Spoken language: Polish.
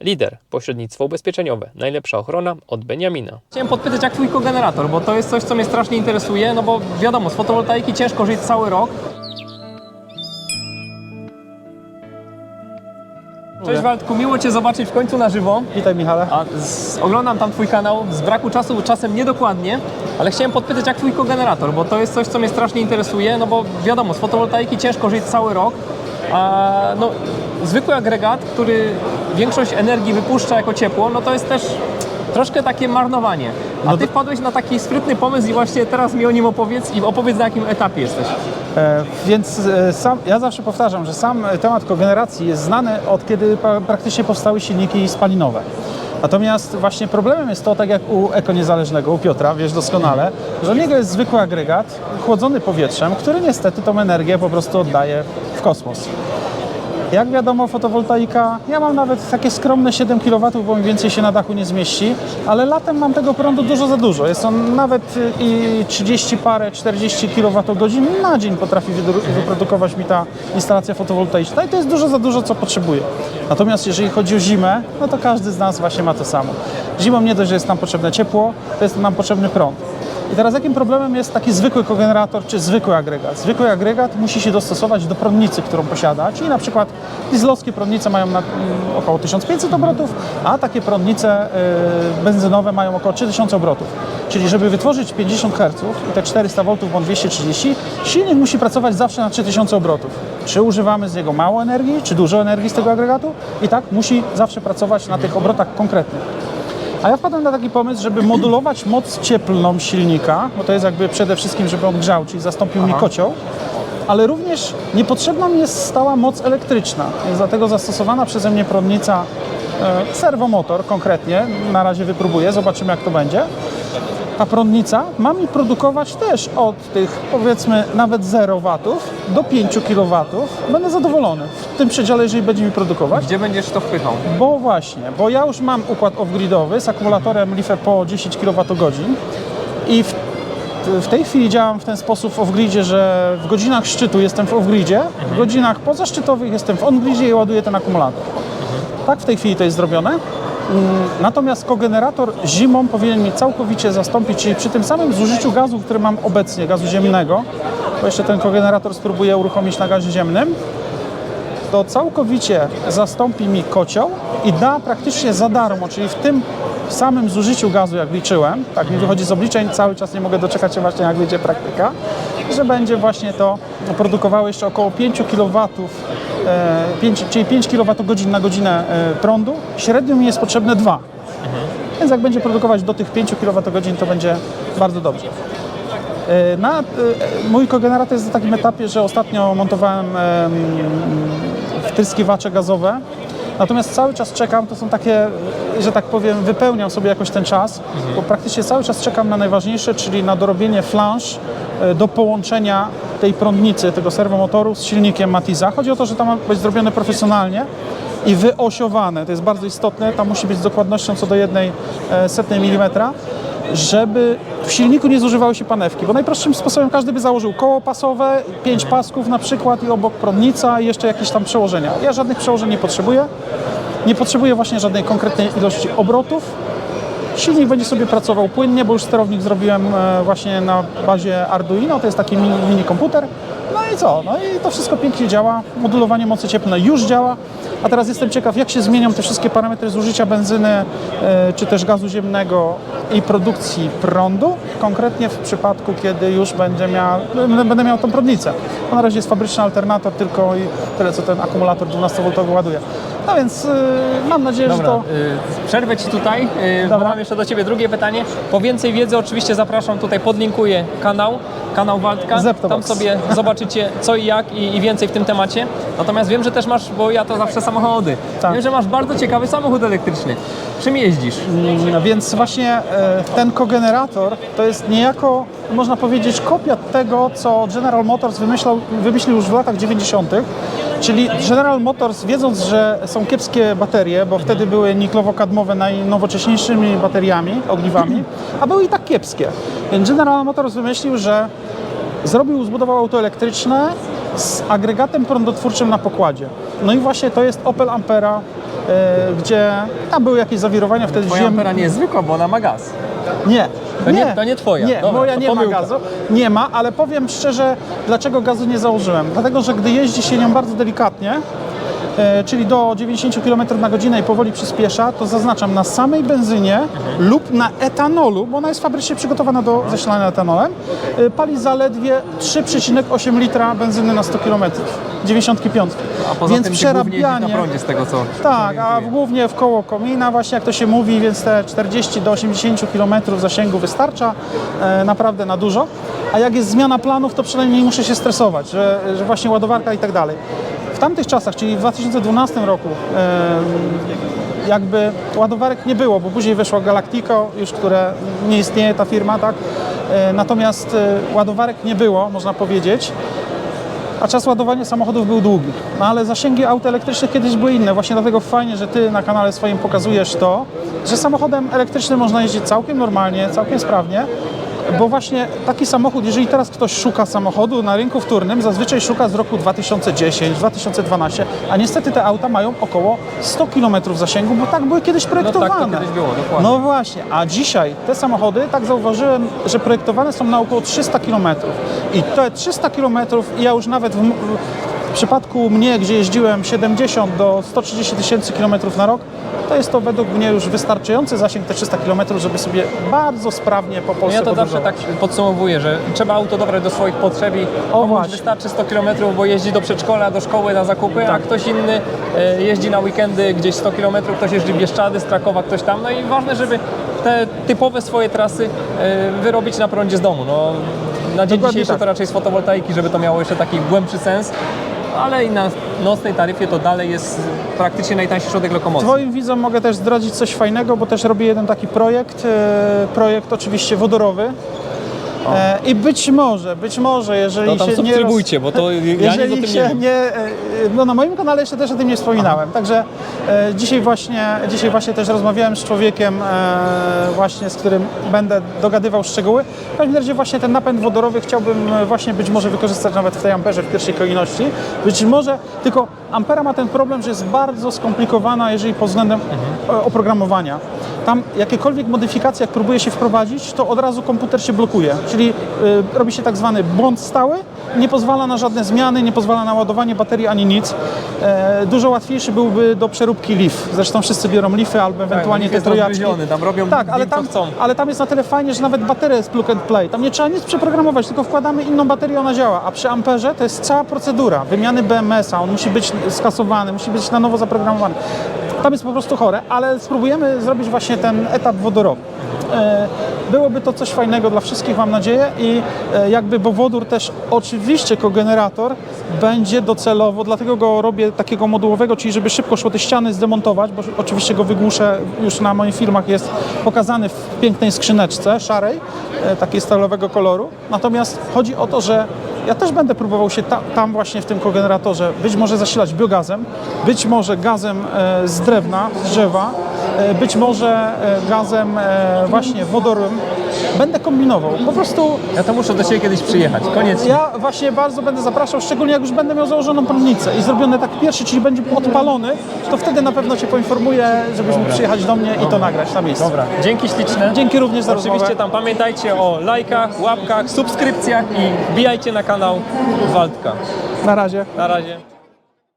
Lider, pośrednictwo ubezpieczeniowe, najlepsza ochrona od Beniamina. Chciałem podpytać, jak twój kogenerator, bo to jest coś, co mnie strasznie interesuje, no bo wiadomo, z fotowoltaiki ciężko żyć cały rok. Cześć Waldku, miło Cię zobaczyć w końcu na żywo. Witaj Michale. A z, oglądam tam Twój kanał, z braku czasu czasem niedokładnie, ale chciałem podpytać, jak Twój kogenerator, bo to jest coś, co mnie strasznie interesuje, no bo wiadomo, z fotowoltaiki ciężko żyć cały rok, a no, zwykły agregat, który większość energii wypuszcza jako ciepło, no to jest też troszkę takie marnowanie. A No Ty to- wpadłeś na taki sprytny pomysł i właśnie teraz mi o nim opowiedz i opowiedz na jakim etapie jesteś. E, więc e, sam, ja zawsze powtarzam, że sam temat kogeneracji jest znany od kiedy pa, praktycznie powstały silniki spalinowe. Natomiast właśnie problemem jest to, tak jak u Eko Niezależnego, u Piotra, wiesz doskonale, że u niego jest zwykły agregat chłodzony powietrzem, który niestety tą energię po prostu oddaje w kosmos. Jak wiadomo, fotowoltaika, ja mam nawet takie skromne 7 kW, bo mi więcej się na dachu nie zmieści, ale latem mam tego prądu dużo za dużo. Jest on nawet y, i 30 parę, 40 kWh na dzień potrafi wyprodukować mi ta instalacja fotowoltaiczna i to jest dużo za dużo, co potrzebuję. Natomiast jeżeli chodzi o zimę, no to każdy z nas właśnie ma to samo. Zimą nie dość, że jest nam potrzebne ciepło, to jest nam potrzebny prąd. I teraz jakim problemem jest taki zwykły kogenerator czy zwykły agregat? Zwykły agregat musi się dostosować do prądnicy, którą posiada, czyli na przykład dieslowskie prądnice mają na, mm, około 1500 obrotów, a takie prądnice y, benzynowe mają około 3000 obrotów. Czyli żeby wytworzyć 50 Hz i te 400 V bądź 230, silnik musi pracować zawsze na 3000 obrotów. Czy używamy z niego mało energii, czy dużo energii z tego agregatu? I tak musi zawsze pracować na tych obrotach konkretnych. A ja wpadłem na taki pomysł, żeby modulować moc cieplną silnika, bo to jest jakby przede wszystkim, żeby on grzał, czyli zastąpił mi kocioł, ale również niepotrzebna mi jest stała moc elektryczna. Jest dlatego zastosowana przeze mnie prądnica e, serwomotor konkretnie, na razie wypróbuję, zobaczymy jak to będzie. Ta prądnica ma mi produkować też od tych powiedzmy nawet 0 watów do 5 kW. Będę zadowolony w tym przedziale, jeżeli będzie mi produkować. Gdzie będziesz to wpychał? Bo właśnie, bo ja już mam układ off-gridowy z akumulatorem LiFe po 10 kWh i w, w tej chwili działam w ten sposób w off-gridzie, że w godzinach szczytu jestem w off-gridzie, w godzinach pozaszczytowych jestem w on-gridzie i ładuję ten akumulator. Tak w tej chwili to jest zrobione. Mm, Natomiast kogenerator zimą powinien mi całkowicie zastąpić, czyli przy tym samym zużyciu gazu, który mam obecnie, gazu ziemnego, bo jeszcze ten kogenerator spróbuję uruchomić na gazie ziemnym, to całkowicie zastąpi mi kocioł i da praktycznie za darmo, czyli w tym samym zużyciu gazu, jak liczyłem, tak mi wychodzi z obliczeń, cały czas nie mogę doczekać się właśnie, jak wyjdzie praktyka, że będzie właśnie to produkowało jeszcze około 5 kW, 5, czyli 5 kWh na godzinę e, prądu. Średnio mi jest potrzebne 2. Więc jak będzie produkować do tych 5 kWh, to będzie bardzo dobrze. E, Na, e, mój kogenerator jest na takim etapie, że ostatnio montowałem em, wtryskiwacze gazowe. Natomiast cały czas czekam, to są takie, e, że tak powiem, wypełniam sobie jakoś ten czas, bo praktycznie cały czas czekam na najważniejsze, czyli na dorobienie flanż e, do połączenia tej prądnicy, tego serwomotoru z silnikiem Matiza. Chodzi o to, że to ma być zrobione profesjonalnie i wyosiowane. To jest bardzo istotne, tam musi być z dokładnością co do jednej e, setnej milimetra żeby w silniku nie zużywały się panewki, bo najprostszym sposobem każdy by założył koło pasowe, pięć pasków na przykład i obok prądnica i jeszcze jakieś tam przełożenia. Ja żadnych przełożeń nie potrzebuję. Nie potrzebuję właśnie żadnej konkretnej ilości obrotów. Silnik będzie sobie pracował płynnie, bo już sterownik zrobiłem e, właśnie na bazie Arduino, to jest taki mini, mini komputer. No i co? No i to wszystko pięknie działa. Modulowanie mocy cieplnej już działa. A teraz jestem ciekaw, jak się zmienią te wszystkie parametry zużycia benzyny, e, czy też gazu ziemnego i produkcji prądu, konkretnie w przypadku, kiedy już będzie miał, będę miał tą prądnicę. Bo na razie jest fabryczny alternator tylko i tyle, co ten akumulator 12V ładuje. No więc e, mam nadzieję, że Dobra, to... y, przerwę Ci tutaj, y, bo mam jeszcze do Ciebie drugie pytanie. Po więcej wiedzy oczywiście zapraszam tutaj, podlinkuję kanał, kanał Waldka. Tam sobie zobaczycie co i jak i, i więcej w tym temacie. Natomiast wiem, że też masz, bo ja to zawsze samochody, Tak. wiem, że masz bardzo ciekawy samochód elektryczny. Czym jeździsz? Mm, Więc właśnie e, ten kogenerator to jest niejako, można powiedzieć, kopia tego, co General Motors wymyślał, wymyślił już w latach 90. Czyli General Motors, wiedząc, że są kiepskie baterie, bo wtedy były niklowo-kadmowe najnowocześniejszymi bateriami, ogniwami, a były i tak kiepskie. Więc General Motors wymyślił, że zrobił, zbudował auto elektryczne z agregatem prądotwórczym na pokładzie. No i właśnie to jest Opel Ampera gdzie tam były jakieś zawirowania wtedy Twoja ziem... Ampera nie jest zwykła, bo ona ma gaz. Nie. To nie- to nie twoja. Nie, Dobra, moja nie pomyłka. ma gazu. Nie ma, ale powiem szczerze, dlaczego gazu nie założyłem. Dlatego, że gdy jeździ się nią bardzo delikatnie, e, czyli do 90 km na godzinę i powoli przyspiesza, to zaznaczam na samej benzynie lub na etanolu, bo ona jest fabrycznie przygotowana do zasilania etanolem, e, pali zaledwie 3,8 litra benzyny na 100 km. 95. A poza Więc tym jeździsz na przerabianie... prądzie z tego co Tak, a głównie w koło komina właśnie jak to się mówi, więc te 40 do 80 km zasięgu wystarcza e, naprawdę na dużo. A jak jest zmiana planów, to przynajmniej nie muszę się stresować, że, że właśnie ładowarka i tak dalej. W tamtych czasach, czyli w 2012 roku, jakby ładowarek nie było, bo później wyszło Galactico, już które nie istnieje ta firma, tak? E, natomiast e, ładowarek nie było, można powiedzieć. A czas ładowania samochodów był długi. No ale zasięgi aut elektrycznych kiedyś były inne. Właśnie dlatego fajnie, że ty na kanale swoim pokazujesz to, że samochodem elektrycznym można jeździć całkiem normalnie, całkiem sprawnie. Bo właśnie taki samochód, jeżeli teraz ktoś szuka samochodu na rynku wtórnym, zazwyczaj szuka z roku 2010, 2012, a niestety te auta mają około 100 km zasięgu, bo tak były kiedyś projektowane. kiedyś było, dokładnie. No właśnie, a dzisiaj te samochody, tak zauważyłem, że projektowane są na około 300 km. I te 300 km, ja już nawet w, w przypadku mnie, gdzie jeździłem 70 do 130 tysięcy kilometrów na rok, to jest to według mnie już wystarczający zasięg te 300 km, żeby sobie bardzo sprawnie po Polsce ja to zawsze tak podsumowuję, że trzeba auto dobrać do swoich potrzeb i komuś wystarczy 100 km, bo jeździ do przedszkola, do szkoły na zakupy, a Tak. ktoś inny e, jeździ na weekendy gdzieś 100 km, ktoś jeździ w Bieszczady, z Krakowa, ktoś tam. No i ważne, żeby te typowe swoje trasy e, wyrobić na prądzie z domu. No, na dzień Dokładnie dzisiejszy tak. to raczej z fotowoltaiki, żeby to miało jeszcze taki głębszy sens. Ale i na nocnej taryfie to dalej jest praktycznie najtańszy środek lokomocji. Twoim widzom mogę też zdradzić coś fajnego, bo też robię jeden taki projekt, e, projekt oczywiście wodorowy. E, I być może, być może, jeżeli To tam się nie subskrybujcie, bo to ja nic o jeżeli tym nie się wiem. nie, e, no na moim kanale jeszcze też o tym nie wspominałem. Także e, dzisiaj właśnie, dzisiaj właśnie też rozmawiałem z człowiekiem e, właśnie, z którym będę dogadywał szczegóły. W każdym razie właśnie ten napęd wodorowy chciałbym e, właśnie być może wykorzystać nawet w tej amperze w pierwszej kolejności. Być może, tylko ampera ma ten problem, że jest bardzo skomplikowana, jeżeli pod względem e, oprogramowania. Tam jakiekolwiek modyfikacje, jak próbuje się wprowadzić, to od razu komputer się blokuje. Czyli y, robi się tak zwany błąd stały, nie pozwala na żadne zmiany, nie pozwala na ładowanie baterii ani nic. E, dużo łatwiejszy byłby do przeróbki LIF. Zresztą wszyscy biorą LIFy albo ewentualnie LIF te trojaczki. tam robią tak, ale tam, chcą. ale tam jest na tyle fajnie, że nawet bateria jest plug and play. Tam nie trzeba nic przeprogramować, tylko wkładamy inną baterię, ona działa. A przy amperze to jest cała procedura wymiany BMS-a. On musi być skasowany, musi być na nowo zaprogramowany. Tam jest po prostu chore, ale spróbujemy zrobić właśnie ten etap wodorowy. E, Byłoby to coś fajnego dla wszystkich, mam nadzieję. I e, jakby, bo wodór też oczywiście kogenerator będzie docelowo, dlatego go robię takiego modułowego, czyli żeby szybko szło te ściany zdemontować, bo oczywiście go wygłuszę, już na moich filmach jest pokazany w pięknej skrzyneczce szarej, e, takiej stalowego koloru. Natomiast chodzi o to, że ja też będę próbował się ta, tam właśnie w tym kogeneratorze być może zasilać biogazem, być może gazem e, z drewna, z drzewa, e, być może e, gazem właśnie wodorowym. Będę kombinował. Po prostu Ja to muszę do Ciebie kiedyś przyjechać, koniecznie. ja właśnie bardzo będę zapraszał, szczególnie jak już będę miał założoną prądnicę i zrobiony tak pierwszy, czyli będzie odpalony, to wtedy na pewno Cię poinformuję, żebyś mógł przyjechać do mnie i to nagrać na miejscu. Dobra, dzięki śliczne. Dzięki również za Oczywiście rozmowę. tam pamiętajcie o lajkach, łapkach, subskrypcjach i wbijajcie na kanał Waldka. Na razie. Na razie.